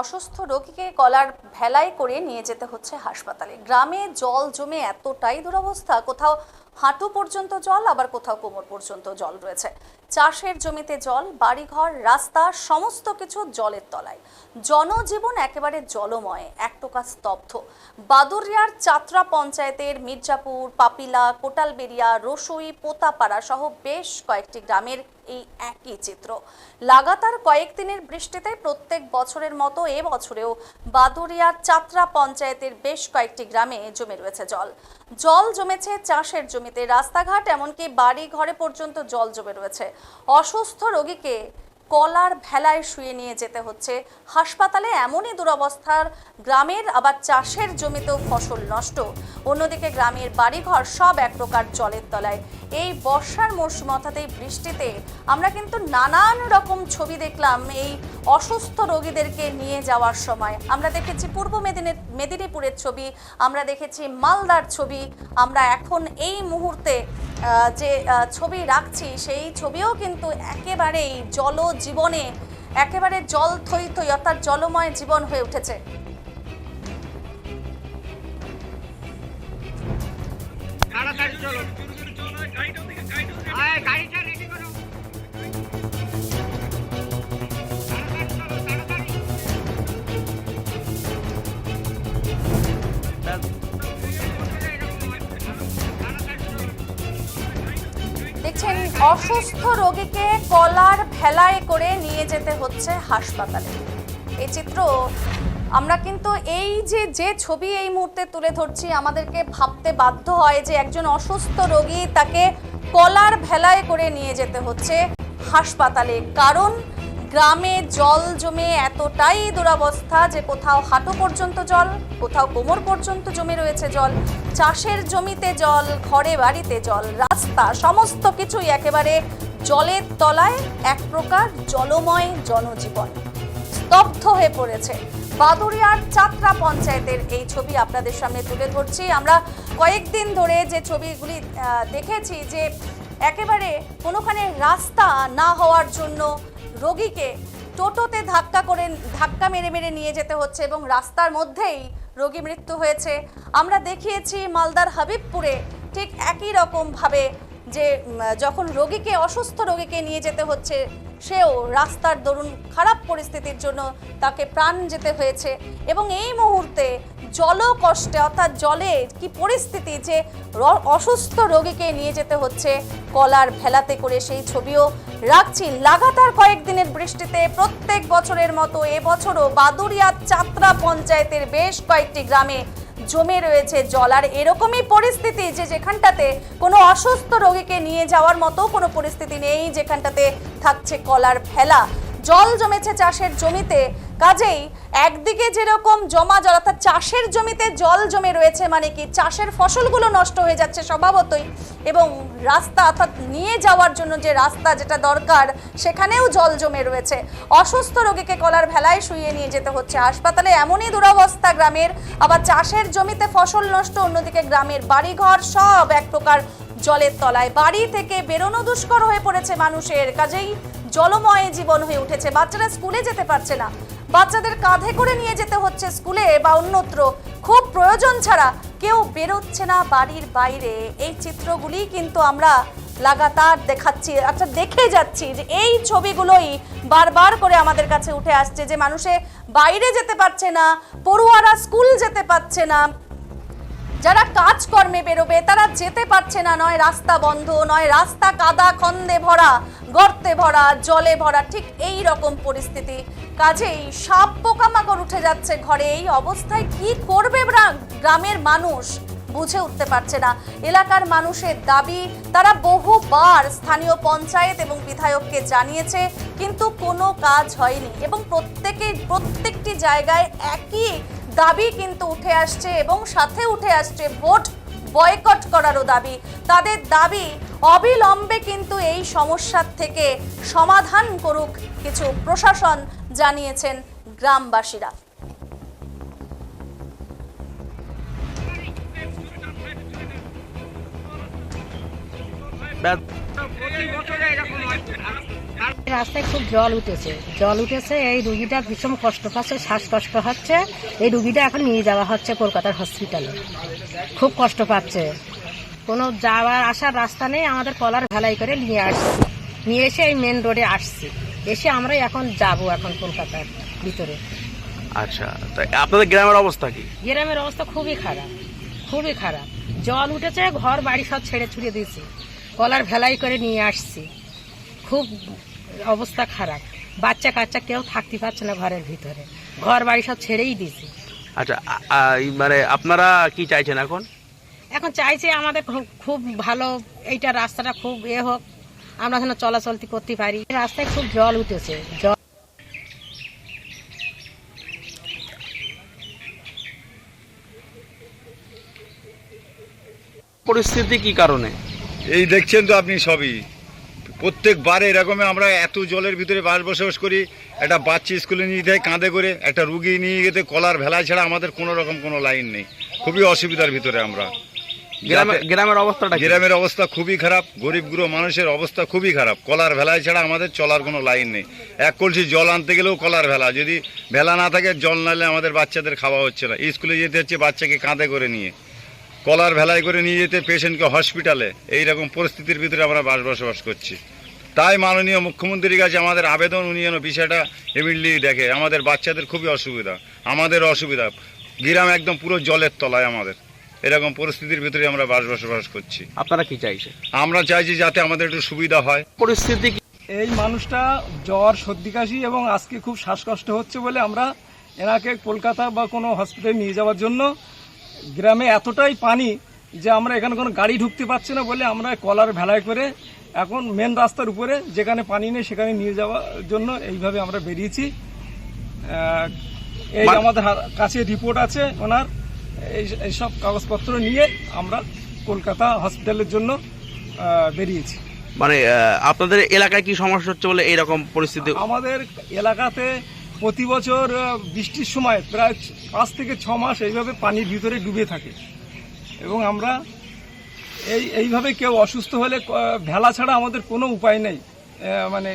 অসুস্থ রোগীকে কলার ভেলায় করে নিয়ে যেতে হচ্ছে হাসপাতালে। গ্রামে জল জমে এতটাই দুরবস্থা, কোথাও হাঁটু পর্যন্ত জল, আবার কোথাও কোমর পর্যন্ত জল রয়েছে। চাষের জমিতে জল, বাড়িঘর, রাস্তা, সমস্ত কিছু জলের তলায়। জনজীবন একেবারে জলময়, এক টোকা স্তব্ধ। বাদুরিয়ার চাত্রা পঞ্চায়েতের মির্জাপুর, পাপিলা কোটালবেরিয়া রসুই, পোতাপাড়া সহ বেশ কয়েকটি গ্রামের এই একই চিত্র। লাগাতার কয়েকদিনের বৃষ্টিতে প্রত্যেক বছরের মতো এ বছরেও বাদুরিয়ার চাত্রা পঞ্চায়েতের বেশ কয়েকটি গ্রামে জমে রয়েছে জল। জল জমেছে চাষের জমিতে, রাস্তাঘাট এমনকি বাড়ি ঘরে পর্যন্ত জল জমে রয়েছে। অসুস্থ রোগীকে কলার ভেলায় শুয়ে নিয়ে যেতে হচ্ছে। হাসপাতালে এমনই দুরবস্থার, গ্রামের আবার চাষের জমিতেও ফসল নষ্ট। অন্যদিকে গ্রামের বাড়িঘর সব এক প্রকার জলের তলায়। এই বর্ষার মরশুম, অর্থাৎ এই বৃষ্টিতে আমরা কিন্তু নানান রকম ছবি দেখলাম এই অসুস্থ রোগীদেরকে নিয়ে যাওয়ার সময়। আমরা দেখেছি পূর্ব মেদিনীর মেদিনীপুরের ছবি, আমরা দেখেছি মালদার ছবি। আমরা এখন এই মুহূর্তে যে ছবি রাখছি, সেই ছবিও কিন্তু একেবারেই জল জীবনে একেবারে জল থই থই অর্থাৎ জলময় জীবন হয়ে উঠেছে। তাড়াতাড়ি চলো। অসুস্থ রোগীকে কলার ভেলায় করে নিয়ে যেতে হচ্ছে হাসপাতালে। এই চিত্র আমরা কিন্তু এই যে যে ছবি এই মুহূর্তে তুলে ধরছি, আমাদেরকে ভাবতে বাধ্য হয় যে একজন অসুস্থ রোগী তাকে কলার ভেলায় করে নিয়ে যেতে হচ্ছে হাসপাতালে। কারণ গ্রামে জল জমে এতটাই দুরবস্থা যে কোথাও হাঁটু পর্যন্ত জল, কোথাও কোমর পর্যন্ত জমে রয়েছে জল, চাষের জমিতে জল, ঘরে বাড়িতে জল, রাস্তা, সমস্ত কিছুই একেবারে জলের তলায় এক প্রকার জলময় জনজীবন। স্তব্ধ হয়ে পড়েছে। বাদুরিয়ার চাত্রা পঞ্চায়েতের এই ছবি আপনাদের সামনে তুলে ধরছি। আমরা কয়েকদিন ধরে যে ছবিগুলি দেখেছি যে একেবারে কোনোখানে রাস্তা না হওয়ার জন্য রোগীকে টোটোতে ধাক্কা করে, ধাক্কা মেরে মেরে নিয়ে যেতে হচ্ছে এবং রাস্তার মধ্যেই রোগী মৃত্যু হয়েছে। আমরা দেখিয়েছি মালদার হাবিবপুরে ঠিক একই রকমভাবে যে যখন রোগীকে, অসুস্থ রোগীকে নিয়ে যেতে হচ্ছে, সেও রাস্তার দরুন খারাপ পরিস্থিতির জন্য তাকে প্রাণ যেতে হয়েছে এবং এই মুহূর্তে জল কষ্টে অর্থাৎ জলে কি পরিস্থিতি যে অসুস্থ রোগীকে নিয়ে যেতে হচ্ছে, কলার ভেলাতে করে সেই ছবিও রাখছি। লাগাতার কয়েকদিনের বৃষ্টিতে প্রত্যেক বছরের মতো এবছরও বাদুরিয়া চাত্রা পঞ্চায়েতের বেশ কয়েকটি গ্রামে জমে রয়েছে জল। আর এরকমই পরিস্থিতি যে যেখানটাতে কোনো অসুস্থ রোগীকে নিয়ে যাওয়ার মতো কোনো পরিস্থিতি নেই যেখানটাতে থাকছে কলার ফেলা। জল জমেছে চাষের জমিতে। কাজেই একদিকে যেরকম জমা জল, অর্থাৎ চাষের জমিতে জল জমে রয়েছে মানে কি চাষের ফসলগুলো নষ্ট হয়ে যাচ্ছে স্বভাবতই, এবং রাস্তা অর্থাৎ নিয়ে যাওয়ার জন্য যে রাস্তা যেটা দরকার, সেখানেও জল জমে রয়েছে। অসুস্থ রোগীকে কলার ভেলায় শুইয়ে নিয়ে যেতে হচ্ছে। হাসপাতালে এমনই দুরবস্থা গ্রামের, আবার চাষের জমিতে ফসল নষ্ট, অন্যদিকে গ্রামের বাড়িঘর সব এক প্রকার জলের তলায়। বাড়ি থেকে বেরোনো দুষ্কর হয়ে পড়েছে মানুষের, কাজেই জলময় জীবন হয়ে উঠেছে। বাচ্চারা স্কুলে যেতে পারছে না। বাচ্চাদের কাঁধে করে নিয়ে যেতে হচ্ছে স্কুলে বা অন্যত্র। খুব প্রয়োজন ছাড়া কেউ বেরোচ্ছে না বাড়ির বাইরে। এই চিত্রগুলি কিন্তু আমরা লাগাতার দেখাচ্ছি আচ্ছা দেখে যাচ্ছি যে এই ছবিগুলোই বারবার করে আমাদের কাছে উঠে আসছে যে মানুষে বাইরে যেতে পারছে না, পড়ুয়ারা স্কুল যেতে পারছে না। যারা কাজকর্মে বেরোবে, তারা যেতে পারছে না, নয় রাস্তা বন্ধ, নয় রাস্তা কাদা, খন্দে ভরা, গর্তে ভরা, জলে ভরা, ঠিক এই রকম পরিস্থিতি। কাজেই সাপ পোকামাকড় উঠে যাচ্ছে ঘরে। এই অবস্থায় কি করবে গ্রামের মানুষ? বুঝে উঠতে পারছে না। এলাকার মানুষের দাবি, তারা বহুবার স্থানীয় পঞ্চায়েত এবং বিধায়ককে জানিয়েছে, কিন্তু কোনো কাজ হয়নি এবং প্রত্যেকে, প্রত্যেকটি জায়গায় একই দাবি কিন্তু উঠে আসছে এবং সাথে উঠে আসছে ভোট বয়কট করারও দাবি। তাদের দাবি অবিলম্বে কিন্তু এই সমস্যার থেকে সমাধান করুক কিছু প্রশাসন জানিয়েছেন গ্রামবাসীরা। রাস্তায় খুব জল উঠেছে। জল উঠেছে, এই রুগীটা ভীষণ কষ্ট পাচ্ছে, শ্বাসকষ্ট হচ্ছে। এই রুগীটা এখন নিয়ে যাওয়া হচ্ছে কলকাতার হসপিটালে খুব কষ্ট পাচ্ছে। কোনো যাওয়ার আসার রাস্তা নেই, আমাদের কলার ভেলাই করে নিয়ে আসছি। নিয়ে এসে এই মেন রোডে আসছি। এসে আমরা এখন যাব এখন কলকাতার ভিতরে। আচ্ছা তা আপনাদের গ্রামের অবস্থা কি? গ্রামের অবস্থা খুবই খারাপ খুবই খারাপ। জল উঠেছে ঘর বাড়ি সব ছেড়ে ছুড়ে দিয়েছি। কলার ভেলাই করে নিয়ে আসছি। খুব অবস্থা খারাপ। বাচ্চা কাচ্চা কেউ থাকতে পারছে না ঘরের ভিতরে। ঘর বাড়ি সব ছেড়েই দিয়েছি। আচ্ছা মানে আপনারা কি চাইছেন এখন? এখন চাইছে আমাদের খুব- খুব ভালো এইটা রাস্তাটা খুব এ হোক আমরা যেন চলাচলতি করতে পারি। রাস্তায় খুব জল উঠেছে। জল পরিস্থিতি কি কারণে? এই দেখছেন তো আপনি সবই। প্রত্যেকবারে এরকমে আমরা এত জলের ভিতরে বাস বসবাস করি একটা বাচ্চা স্কুলে নিয়ে যেতে কাঁধে করে একটা রুগী নিয়ে যেতে কলার ভেলায় ছাড়া আমাদের কোনো রকম কোনো লাইন নেই। খুবই অসুবিধার ভিতরে আমরা। গ্রামের অবস্থাটা গ্রামের অবস্থা খুবই খারাপ গরিব গুঁড়ো মানুষের অবস্থা খুবই খারাপ। কলার ভেলায় ছাড়া আমাদের চলার কোনো লাইন নেই। এক কলসি জল আনতে গেলেও কলার ভেলা। যদি ভেলা না থাকে জল নালে আমাদের বাচ্চাদের খাওয়া হচ্ছে না। স্কুলে যেতে হচ্ছে বাচ্চাকে কাঁধে করে নিয়ে। কলার ভেলায় করে নিয়ে যেতে পেশেন্টকে হসপিটালে এইরকম পরিস্থিতির ভিতরে আমরা বাস বসবাস করছি। তাই মাননীয় মুখ্যমন্ত্রীর কাছে আমাদের আবেদন উনি যেন বিষয়টা ইমিডিয়েটলি দেখে। আমাদের বাচ্চাদের খুবই অসুবিধা। আমাদের অসুবিধা। গ্রাম একদম পুরো জলের তলায় আমাদের। এরকম পরিস্থিতির ভিতরে আমরা বাস বসবাস করছি। আপনারা কি চাইছেন? আমরা চাইছি যাতে আমাদের একটু সুবিধা হয়। পরিস্থিতি এই মানুষটা জ্বর সর্দি কাশি এবং আজকে খুব শ্বাসকষ্ট হচ্ছে বলে আমরা এনাকে কলকাতা বা কোনো হসপিটালে নিয়ে যাওয়ার জন্য গ্রামে এতটাই পানি যে আমরা এখানে কোনো গাড়ি ঢুকতে পারছি না বলে আমরা কলার ভেলায় করে এখন মেন রাস্তার উপরে যেখানে পানি নেই সেখানে নিয়ে যাওয়ার জন্য এইভাবে আমরা বেরিয়েছি। এই মানে- আমাদের কাছে রিপোর্ট আছে ওনার। এইসব কাগজপত্র নিয়ে আমরা কলকাতা হসপিটালের জন্য বেরিয়েছি। মানে আপনাদের এলাকায় কি সমস্যা হচ্ছে বলে এইরকম পরিস্থিতি? আমাদের এলাকাতে প্রতি বছর বৃষ্টির সময় প্রায় পাঁচ থেকে ছ মাস এইভাবে পানির ভিতরে ডুবে থাকে। এবং আমরা এই এইভাবে কেউ অসুস্থ হলে ভেলা ছাড়া আমাদের কোনো উপায় নেই মানে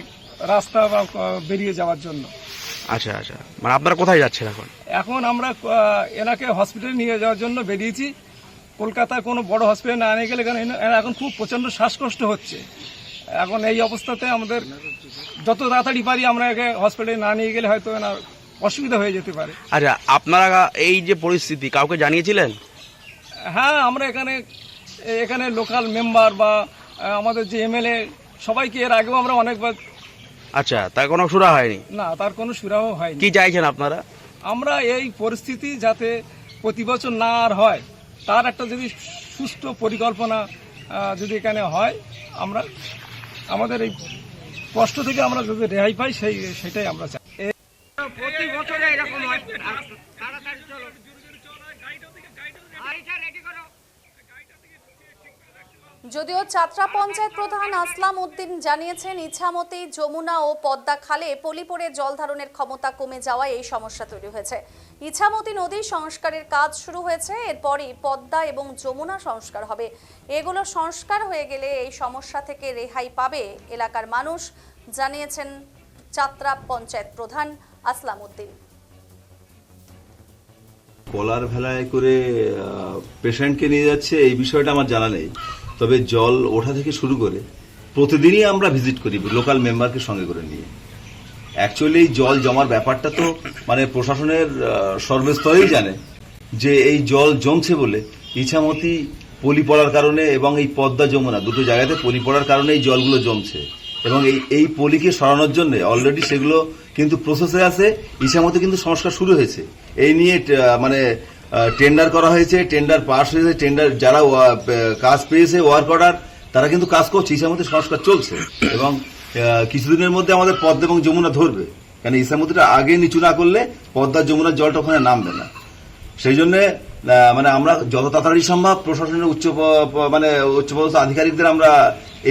রাস্তা বা বেরিয়ে যাওয়ার জন্য। আচ্ছা আচ্ছা। মানে আপনারা কোথায় যাচ্ছেন এখন? এখন আমরা এনাকে হসপিটালে নিয়ে যাওয়ার জন্য বেরিয়েছি। কলকাতায় কোনো বড় হসপিটালে না নিয়ে গেলে কারণ এখন খুব প্রচণ্ড শ্বাসকষ্ট হচ্ছে। এখন এই অবস্থাতে আমাদের যত তাড়াতাড়ি পারি আমরা একে হসপিটালে না নিয়ে গেলে হয়তো এনার অসুবিধা হয়ে যেতে পারে। আচ্ছা আপনারা এই যে পরিস্থিতি কাউকে জানিয়েছিলেন? হ্যাঁ আমরা এখানে এখানে লোকাল মেম্বার বা আমাদের যে এমএলএ সবাইকে এর আগেও আমরা অনেকবার আচ্ছা তা কোনো সুরা হয়নি? না তার কোনো সুরাহ হয়নি। কি চাইছেন আপনারা? আমরা এই পরিস্থিতি যাতে প্রতি বছর না আর হয়, তার একটা যদি সুষ্ঠু পরিকল্পনা যদি এখানে হয়, আমরা আমাদের এই কষ্ট থেকে আমরা যদি রেহাই পাই, সেই, সেটাই আমরা চাই। প্রতি বছরে এরকম হয় তাড়াতাড়ি চলো গাড়িটা রেডি করো যদিও চাত্রা পঞ্চায়েত প্রধান আসলাম উদ্দিন জানিয়েছেন, ইছামতি, যমুনা ও পদ্মা খালে পলি পড়ে জল ধারণের ক্ষমতা কমে যাওয়ায় এই সমস্যা তৈরি হয়েছে। ইছামতি নদী সংস্কারের কাজ শুরু হয়েছে, এরপরই পদ্মা এবং যমুনা সংস্কার হবে। এগুলো সংস্কার হয়ে গেলে এই সমস্যা থেকে রেহাই পাবে এলাকার মানুষ, জানিয়েছেন চাত্রা পঞ্চায়েত প্রধান আসলাম উদ্দিন। কলার ভেলায় করে পেশেন্টকে নিয়ে যাচ্ছে এই বিষয়টা আমার জানা নেই তবে জল ওঠা থেকে শুরু করে প্রতিদিনই আমরা ভিজিট করি লোকাল মেম্বারকে সঙ্গে করে নিয়ে। অ্যাকচুয়ালি জল জমার ব্যাপারটা তো মানে প্রশাসনের সর্বস্তরেই জানে যে এই জল জমছে বলে ইছামতি পলি পড়ার কারণে এবং এই পদ্মা যমুনা, দুটো জায়গাতে পলি পড়ার কারণে এই জলগুলো জমছে। এবং এই এই পলিকে সরানোর জন্য অলরেডি সেগুলো কিন্তু প্রসেসে আছে, ইছামতি কিন্তু সংস্কার শুরু হয়েছে। এই নিয়ে মানে টেন্ডার করা হয়েছে টেন্ডার পাস হয়েছে টেন্ডার যারা কাজ পেয়েছে ওয়ার্ক অর্ডার তারা কিন্তু কাজ করছে ইসামতি সংস্কার চলছে। এবং কিছুদিনের মধ্যে আমাদের পদ্মা এবং যমুনা ধরবে। কারণ ইসামতিটা আগে নিচু না করলে পদ্মা যমুনার জলটা ওখানে নামবে না। সেই জন্য মানে আমরা যত তাড়াতাড়ি সম্ভব প্রশাসনের উচ্চ মানে উচ্চপদস্থ আধিকারিকদের আমরা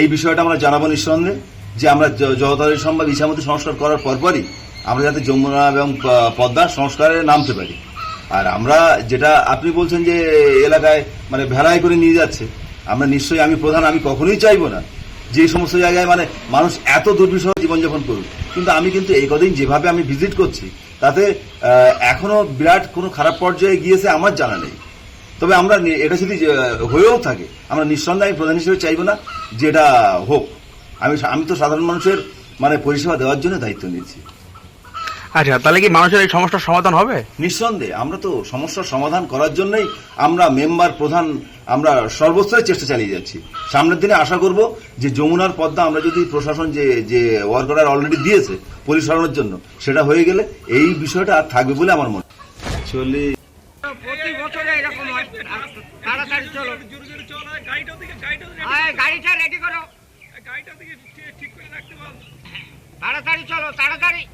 এই বিষয়টা আমরা জানাব নিঃসন্দেহে, যে আমরা যত তাড়াতাড়ি সম্ভব ইসামতি সংস্কার করার পরপরই আমরা যাতে যমুনা এবং পদ্মা সংস্কারে নামতে পারি। আর আমরা যেটা আপনি বলছেন যে এলাকায় মানে ভেড়ায় করে নিয়ে যাচ্ছে আমরা নিশ্চয়ই আমি প্রধান আমি কখনোই চাইব না যে সমস্ত জায়গায় মানে মানুষ এত দুর্বিষহ জীবনযাপন করুক। কিন্তু আমি কিন্তু এই কদিন যেভাবে আমি ভিজিট করছি তাতে আহ, এখনও বিরাট কোনো খারাপ পর্যায়ে গিয়েছে আমার জানা নেই। তবে আমরা এটা যদি হয়েও থাকে আমরা নিঃসন্দেহে আমি প্রধান হিসেবে চাইব না যে এটা হোক। আমি আমি তো সাধারণ মানুষের মানে পরিষেবা দেওয়ার জন্য দায়িত্ব নিয়েছি। আচ্ছা তাহলে কি মানুষের এই সমস্যার সমাধান হবে? নিঃসন্দেহে আমরা তো সমস্যার সমাধান করার জন্যই আমরা মেম্বার প্রধান আমরা সর্বস্তরে চেষ্টা চালিয়ে যাচ্ছি। সামনের দিনে আশা করব যে যমুনার পদ্মা আমরা যদি প্রশাসন যে যে ওয়ার্ক অর্ডার অলরেডি দিয়েছে পরিচালনার জন্য সেটা হয়ে গেলে এই বিষয়টা আর থাকবে বলে আমার মনে অ্যাকচুয়ালি প্রতি বছরে এরকম হয়। তাড়াতাড়ি চলো। আয়, গাড়িটা রেডি করো। তাড়াতাড়ি চলো তাড়াতাড়ি।